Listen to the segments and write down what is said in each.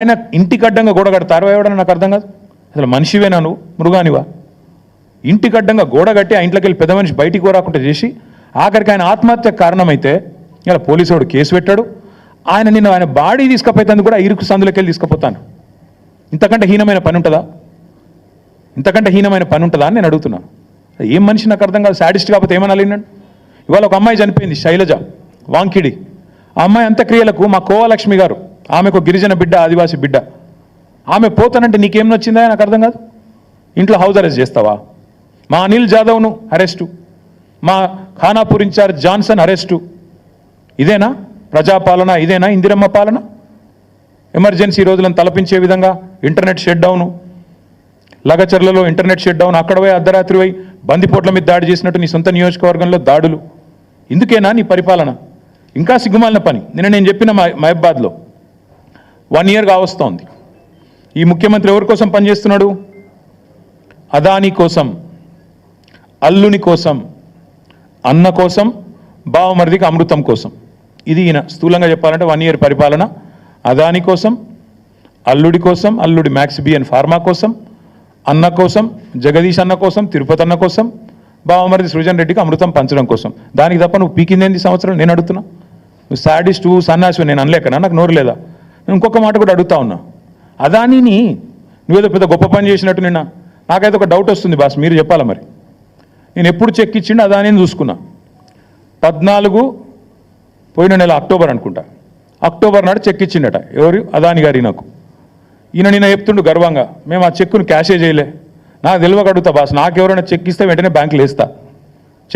ఆయన ఇంటికి అడ్డంగా గోడ కడతారు ఎవడని నాకు అర్థం కాదు. అసలు మనిషివేనా నువ్వు? మృగానివా? ఇంటికి అడ్డంగా గోడ కట్టి ఆ ఇంట్లోకి వెళ్ళి పెద్ద మనిషి బయటికి రాకుండా చేసి ఆఖరికి ఆయన ఆత్మహత్య కారణమైతే ఇలా పోలీసు వాడు కేసు పెట్టాడు. ఆయన నిన్న ఆయన బాడీ తీసుకుపోయేందుకు కూడా ఇరుకు సందులోకి వెళ్ళి తీసుకుపోతాను. ఇంతకంటే హీనమైన పని ఉంటుందా? ఇంతకంటే హీనమైన పని ఉంటుందా అని నేను అడుగుతున్నాను. ఏం మనిషి నాకు అర్థం కాదు. సాడిస్ట్ కాకపోతే ఏమనాలి నేను ఇవాళ ఒక అమ్మాయి చనిపోయింది శైలజ వాంకిడి. ఆ అమ్మాయి అంత్యక్రియలకు మా కోవలక్ష్మి గారు ఆమెకు గిరిజన బిడ్డ ఆదివాసి బిడ్డ. ఆమె పోతానంటే నీకేం నచ్చిందా నాకు అర్థం కాదు. ఇంట్లో హౌస్ అరెస్ట్ చేస్తావా? మా అనిల్ జాదవ్ను అరెస్టు. మా ఖానాపూర్ ఇన్ఛార్జ్ జాన్సన్ అరెస్టు. ఇదేనా? ప్రజాపాలన ఇదేనా? ఇందిరమ్మ పాలన? ఎమర్జెన్సీ రోజులను తలపించే విధంగా ఇంటర్నెట్ షట్ డౌను. లగచర్లలో ఇంటర్నెట్ షట్ డౌన్. అక్కడ పోయి అర్ధరాత్రి పోయి బందిపోట్ల మీద దాడి చేసినట్టు నీ సొంత నియోజకవర్గంలో దాడులు. ఇందుకేనా నీ పరిపాలన? ఇంకా సిగ్గుమాలిన పని. నిన్న నేను చెప్పిన మా మహబాద్లో. వన్ ఇయర్ కావస్తోంది. ఈ ముఖ్యమంత్రి ఎవరి కోసం పనిచేస్తున్నాడు? అదాని కోసం అల్లుని కోసం అన్న కోసం బావమరిదికి అమృతం కోసం. ఇది ఈయన స్థూలంగా చెప్పాలంటే వన్ ఇయర్ పరిపాలన. అదాని కోసం అల్లుడి కోసం అల్లుడి మ్యాక్స్ బి ఫార్మా కోసం అన్న కోసం జగదీష్ అన్న కోసం తిరుపతి అన్న కోసం బావమరిది సృజన్ రెడ్డికి అమృతం పంచడం కోసం. దానికి తప్ప నువ్వు పీకిందేంది సంవత్సరం? నేను అడుగుతున్నా. నువ్వు సాడిస్ట్ సన్నాసి నేను అనలేకనా? నాకు నోరు లేదా? ఇంకొక మాట కూడా అడుగుతా ఉన్నా. అదానిని నువ్వేదో పెద్ద గొప్ప పని చేసినట్టు నిన్న నాకైతే ఒక డౌట్ వస్తుంది బాస్ మీరు చెప్పాలా మరి? నేను ఎప్పుడు చెక్ ఇచ్చిండు అదానిని చూసుకున్నా. పద్నాలుగు పోయిన నెల అక్టోబర్ అనుకుంటా. అక్టోబర్ నాడు చెక్ ఇచ్చిండట. ఎవరు? అదాని గారి నాకు. ఈయన నిన్న చెప్తుండు గర్వంగా మేము ఆ చెక్కును క్యాషే చేయలే. నాకు తెలియక అడుగుతా బాస్ నాకు ఎవరైనా చెక్ ఇస్తే వెంటనే బ్యాంకులో వేస్తా.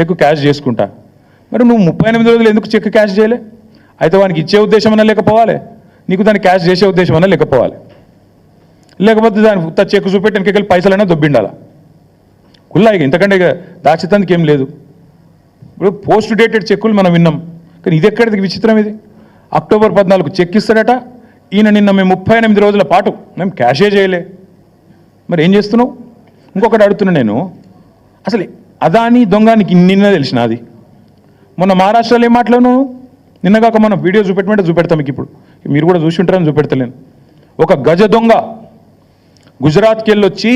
చెక్ క్యాష్ చేసుకుంటా. మరి నువ్వు ముప్పై ఎనిమిది రోజులు ఎందుకు చెక్ క్యాష్ చేయలే? అయితే వానికి ఇచ్చే ఉద్దేశం అన్న లేకపోవాలి. నీకు దాన్ని క్యాష్ చేసే ఉద్దేశం అన్నా లేకపోవాలి. లేకపోతే దాని చెక్ చూపెట్టి వెనకెళ్ళి పైసలైనా దొబ్బిండాలా? కుల్లా ఇక ఇంతకంటే ఇక దాచితందుకు ఏం లేదు. ఇప్పుడు పోస్ట్ డేటెడ్ చెక్కులు మనం విన్నాం. కానీ ఇది ఎక్కడిది? విచిత్రం ఇది. అక్టోబర్ పద్నాలుగు చెక్ ఇస్తాడట. ఈయన నిన్న మేము ముప్పై ఎనిమిది రోజుల పాటు మేము క్యాషే చేయలే. మరి ఏం చేస్తున్నావు? ఇంకొకటి అడుగుతున్నా నేను. అసలు అదాని దొంగనికి నిన్న తెలిసిన అది. మొన్న మహారాష్ట్రలో ఏం మాట్లాడు నిన్నగాక మనం వీడియో చూపెట్టమంటే చూపెడతాం మీకు ఇప్పుడు. మీరు కూడా చూసి ఉంటారని చూపెడతలేను. ఒక గజ దొంగ గుజరాత్కి వెళ్ళొచ్చి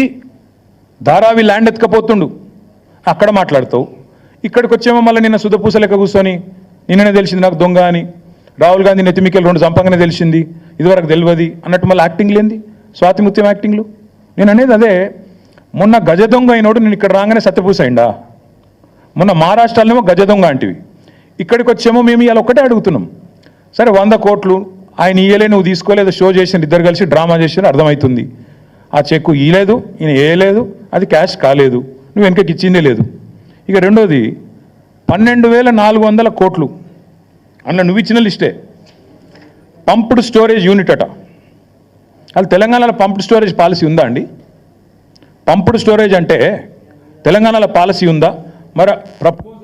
ధారావి ల్యాండ్ ఎత్తుకపోతుండు. అక్కడ మాట్లాడతావు. ఇక్కడికి వచ్చేమో మళ్ళీ నిన్న సుధపూస లెక్క కూర్చొని నిన్ననే తెలిసింది నాకు దొంగ అని. రాహుల్ గాంధీ నెత్తిమికెళ్ళి రెండు చంపగానే తెలిసింది. ఇదివరకు తెలియదు అన్నట్టు మళ్ళీ యాక్టింగ్ లేనిది. స్వాతిముత్యం యాక్టింగ్లు. నేను అనేది అదే మొన్న గజ దొంగ అయినోడు నేను ఇక్కడ రాగానే సత్యపూస అయిందా మొన్న మహారాష్ట్రలోనేమో గజ దొంగ అంటివి. ఇక్కడికి వచ్చేమో మేము ఇవాళ ఒక్కటే అడుగుతున్నాం. సరే వంద కోట్లు ఆయన ఇయ్యలే నువ్వు తీసుకోలేదు షో చేసిన ఇద్దరు కలిసి డ్రామా చేసిన అర్థమవుతుంది ఆ చెక్కు ఇయ్యలేదు ఈయన వేయలేదు అది క్యాష్ కాలేదు నువ్వు వెనకకి ఇచ్చిందే లేదు. ఇక రెండోది పన్నెండు వేల నాలుగు వందల కోట్లు. అన్న నువ్వు ఇచ్చిన లిస్టే. పంప్డ్ స్టోరేజ్ యూనిట్ అట. అది తెలంగాణలో పంప్డ్ స్టోరేజ్ పాలసీ ఉందా అండి? పంప్డ్ స్టోరేజ్ అంటే తెలంగాణలో పాలసీ ఉందా? మరి ప్రపో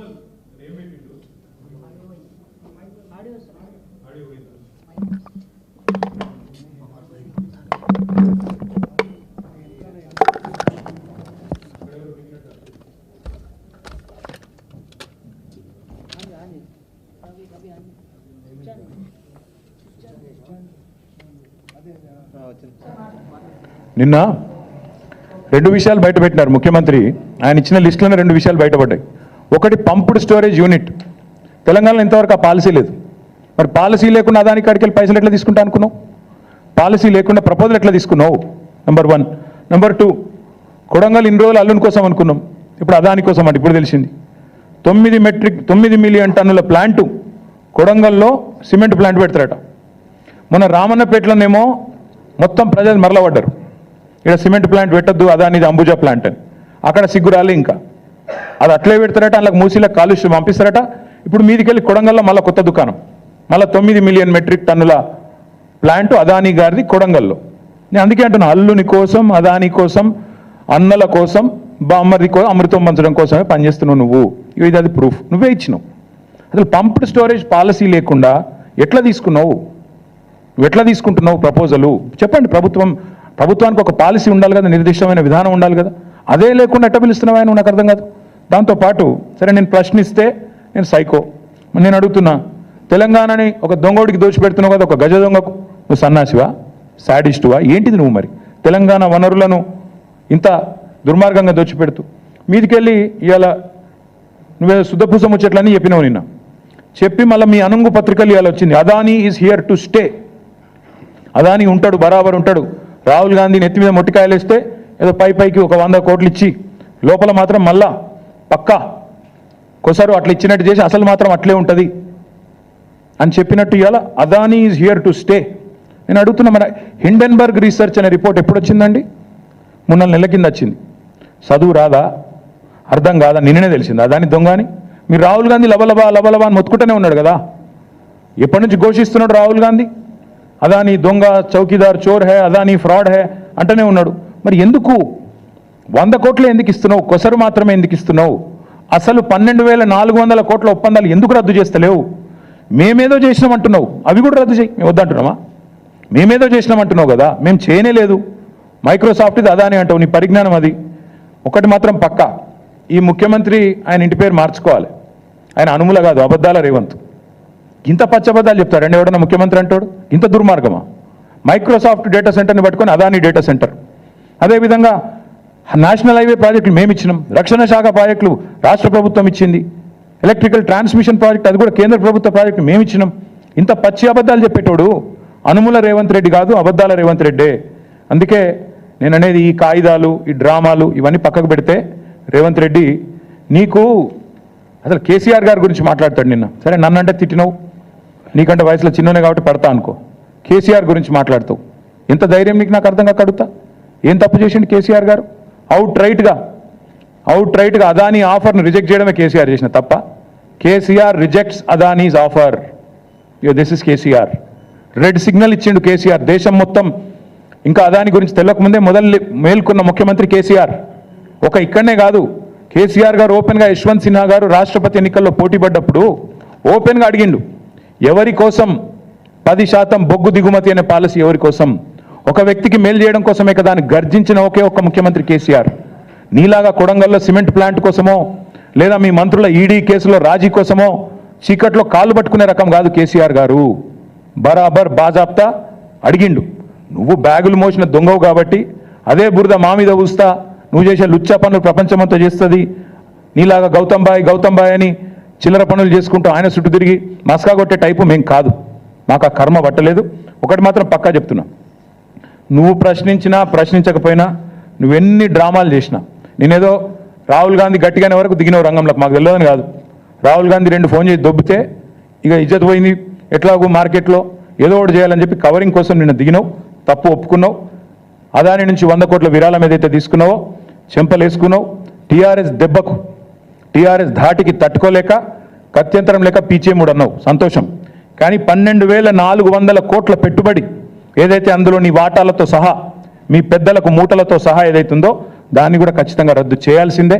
నిన్న రెండు విషయాలు బయటపెట్టినారు ముఖ్యమంత్రి. ఆయన ఇచ్చిన లిస్టులోనే రెండు విషయాలు బయటపడ్డాయి ఒకటి పంప్డ్ స్టోరేజ్ యూనిట్. తెలంగాణలో ఇంతవరకు ఆ పాలసీ లేదు. మరి పాలసీ లేకుండా అదానికి కాడికి వెళ్ళి పైసలు ఎట్లా తీసుకుంటా అనుకున్నావు? పాలసీ లేకుండా ప్రపోజల్ ఎట్లా తీసుకున్నావు? Number one number two Kodangal ఇన్ని రోజులు అల్లుని కోసం అనుకున్నాం. ఇప్పుడు అదాని కోసం అంటే ఇప్పుడు తెలిసింది. తొమ్మిది మెట్రిక్ తొమ్మిది మిలియన్ టన్నుల ప్లాంటు కొడంగల్లో సిమెంట్ ప్లాంట్ పెడతారట. మన రామన్నపేటలోనేమో మొత్తం ప్రజలు మరలబడ్డారు. ఇక్కడ సిమెంట్ ప్లాంట్ పెట్టద్దు అదానిది అంబుజా ప్లాంట్ అని. అక్కడ సిగ్గురాలి ఇంకా. అది అట్లే పెడతారట అందులో మూసీలో కాలుష్యం పంపిస్తారట. ఇప్పుడు మీదికెళ్ళి కొడంగల్లో మళ్ళీ కొత్త దుకాణం. మళ్ళీ తొమ్మిది మిలియన్ మెట్రిక్ టన్నుల ప్లాంట్ అదాని గారిది కొడంగల్లో. నేను అందుకే అంటున్నా అల్లుని కోసం అదాని కోసం అన్నల కోసం బామ్మది కోసం అమృతం పంచడం కోసమే పనిచేస్తున్నావు నువ్వు. ఇది అది ప్రూఫ్ నువ్వే ఇచ్చినావు. అసలు పంప్డ్ స్టోరేజ్ పాలసీ లేకుండా ఎట్లా తీసుకున్నావు? నువ్వు ఎట్లా తీసుకుంటున్నావు ప్రపోజలు? చెప్పండి ప్రభుత్వం ప్రభుత్వానికి ఒక పాలసీ ఉండాలి కదా నిర్దిష్టమైన విధానం ఉండాలి కదా. అదే లేకుండా ఎట్ట పిలుస్తున్నావు ఆయన? నాకు అర్థం కాదు. దాంతోపాటు సరే నేను ప్రశ్నిస్తే నేను సైకో. నేను అడుగుతున్నా తెలంగాణని ఒక దొంగోడికి దోచిపెడుతున్నావు కదా ఒక గజ దొంగకు. నువ్వు సన్నాసివా? శాడిస్టువా? ఏంటిది నువ్వు మరి? తెలంగాణ వనరులను ఇంత దుర్మార్గంగా దోచిపెడుతూ. మీదికెళ్ళి ఇవాళ నువ్వేదో శుద్ధపూస వచ్చేట్లని చెప్పినావు నిన్న. చెప్పి మళ్ళీ మీ అనుంగు పత్రికలు ఇవాళ వచ్చింది. Adani is here to stay Adani ఉంటాడు బరాబర్ ఉంటాడు. రాహుల్ గాంధీ నెత్తి మీద మొట్టికాయలు వేస్తే ఏదో పై పైకి ఒక వంద కోట్లు ఇచ్చి లోపల మాత్రం మళ్ళా పక్కా ఒకసారి అట్లా ఇచ్చినట్టు చేసి అసలు మాత్రం అట్లే ఉంటుంది అని చెప్పినట్టు ఇవాళ Adani is here to stay నేను అడుగుతున్నా మన హిండెన్బర్గ్ రీసెర్చ్ అనే రిపోర్ట్ ఎప్పుడు వచ్చిందండి మూడు నాలుగు నెలల కింద వచ్చింది. చదువు రాదా? అర్థం కాదా? నిన్ననే తెలిసింది. అదాని దొంగ అని? మీరు రాహుల్ గాంధీ లబలబా లబలబా అని మొత్తుకుంటూనే ఉన్నాడు కదా. ఎప్పటి నుంచి ఘోషిస్తున్నాడు రాహుల్ గాంధీ? అదాని దొంగ చౌకీదార్ చోర్ హే అదాని ఫ్రాడ్ హే అంటూనే ఉన్నాడు. మరి ఎందుకు? వంద కోట్లు ఎందుకు ఇస్తున్నావు? కొసరు మాత్రమే ఎందుకు ఇస్తున్నావు? అసలు పన్నెండు వేల నాలుగు వందల కోట్ల ఒప్పందాలు ఎందుకు రద్దు చేస్తలేవు? మేమేదో చేసినామంటున్నావు అవి కూడా రద్దు చేయి. మేము వద్దంటున్నామా? మేమేదో చేసినామంటున్నావు కదా. మేము చేయనే లేదు. మైక్రోసాఫ్ట్ ఇది అదాని అంటావు. నీ పరిజ్ఞానం అది. ఒకటి మాత్రం పక్కా. ఈ ముఖ్యమంత్రి ఆయన ఇంటి పేరు మార్చుకోవాలి. ఆయన అనుముల కాదు అబద్ధాల రేవంత్. ఇంత పచ్చబద్ధాలు చెప్తాడండి ఎవడన్నా ముఖ్యమంత్రి అంటాడు? ఇంత దుర్మార్గమా? మైక్రోసాఫ్ట్ డేటా సెంటర్ని పట్టుకొని అదాని డేటా సెంటర్. అదేవిధంగా నేషనల్ హైవే ప్రాజెక్టులు మేము ఇచ్చినాం. రక్షణ శాఖ ప్రాజెక్టులు రాష్ట్ర ప్రభుత్వం ఇచ్చింది. ఎలక్ట్రికల్ ట్రాన్స్మిషన్ ప్రాజెక్ట్ అది కూడా కేంద్ర ప్రభుత్వ ప్రాజెక్టు మేము ఇచ్చినాం. ఇంత పచ్చి అబద్ధాలు చెప్పేటోడు అనుముల రేవంత్ రెడ్డి కాదు అబద్ధాల రేవంత్ రెడ్డే. అందుకే నేను అనేది ఈ కాగితాలు ఈ డ్రామాలు ఇవన్నీ పక్కకు పెడితే రేవంత్ రెడ్డి నీకు అసలు కేసీఆర్ గారి గురించి మాట్లాడతాడు నిన్న. సరే నన్నంటే తిట్టినావు. నీకంటే వయసులో చిన్ననే కాబట్టి పడతా అనుకో. కేసీఆర్ గురించి మాట్లాడతావు. ఎంత ధైర్యం నీకు నాకు అర్థం కడుగుతా ఏం తప్పు చేసిండు కేసీఆర్ గారు? అవుట్ రైట్గా అవుట్ రైట్గా అదానీ ఆఫర్ను రిజెక్ట్ చేయడమే కేసీఆర్ చేసిన తప్ప KCR rejects Adani's offer. Yo this is KCR. Red signal ఇచ్చిండు కేసీఆర్. దేశం మొత్తం ఇంకా అదాని గురించి తెల్లకముందే మొదలు మేల్కొన్న ముఖ్యమంత్రి కేసీఆర్. ఒక ఇక్కడనే కాదు కేసీఆర్ గారు ఓపెన్గా యశ్వంత్ సిన్హా గారు రాష్ట్రపతి ఎన్నికల్లో పోటీ పడ్డప్పుడు ఓపెన్గా అడిగిండు ఎవరి కోసం పది శాతం బొగ్గు దిగుమతి అనే పాలసీ ఎవరి కోసం? ఒక వ్యక్తికి మేలు చేయడం కోసమే కదా అని గర్జించిన ఒకే ఒక్క ముఖ్యమంత్రి కేసీఆర్. నీలాగా కొడంగల్లో సిమెంట్ ప్లాంట్ కోసమో లేదా మీ మంత్రుల ఈడీ కేసులో రాజీ కోసమో చీకట్లో కాళ్ళు పట్టుకునే రకం కాదు కేసీఆర్ గారు. బరాబర్ బాజాప్తా అడిగిండు నువ్వు బ్యాగులు మోసిన దొంగవు కాబట్టి అదే బురద మా మీద ఊస్తా నువ్వు చేసే లుచ్చా పనులు ప్రపంచమంతా చేస్తుంది. నీలాగా గౌతమ్ బాయ్ గౌతమ్ బాయ్ అని చిల్లర పనులు చేసుకుంటూ ఆయన చుట్టూ తిరిగి మస్కా కొట్టే టైపు మేము కాదు. మాకు ఆ కర్మ పట్టలేదు. ఒకటి మాత్రం పక్కా చెప్తున్నా. నువ్వు ప్రశ్నించినా ప్రశ్నించకపోయినా నువ్వెన్ని డ్రామాలు చేసినా నేనేదో రాహుల్ గాంధీ గట్టిగానే వరకు దిగినావు రంగంలోకి మాకు తెలియదని కాదు. రాహుల్ గాంధీ రెండు ఫోన్ చేసి దొబ్బితే ఇక ఇజ్జత్ పోయింది. ఎట్లాగో మార్కెట్లో ఏదో ఒకటి చేయాలని చెప్పి కవరింగ్ కోసం నిన్ను దిగినావు. తప్పు ఒప్పుకున్నావు. అదాని నుంచి వంద కోట్ల విరాళం ఏదైతే తీసుకున్నావో చెంపలేసుకున్నావు. టీఆర్ఎస్ దెబ్బకు టీఆర్ఎస్ ధాటికి తట్టుకోలేక కత్యంతరం లేక పీచేముడు అన్నావు సంతోషం. కానీ పన్నెండు వేల నాలుగు వందల కోట్ల పెట్టుబడి ఏదైతే అందులో నీ వాటాలతో సహా మీ పెద్దలకు మూటలతో సహా ఏదైతుందో దాన్ని కూడా ఖచ్చితంగా రద్దు చేయాల్సిందే.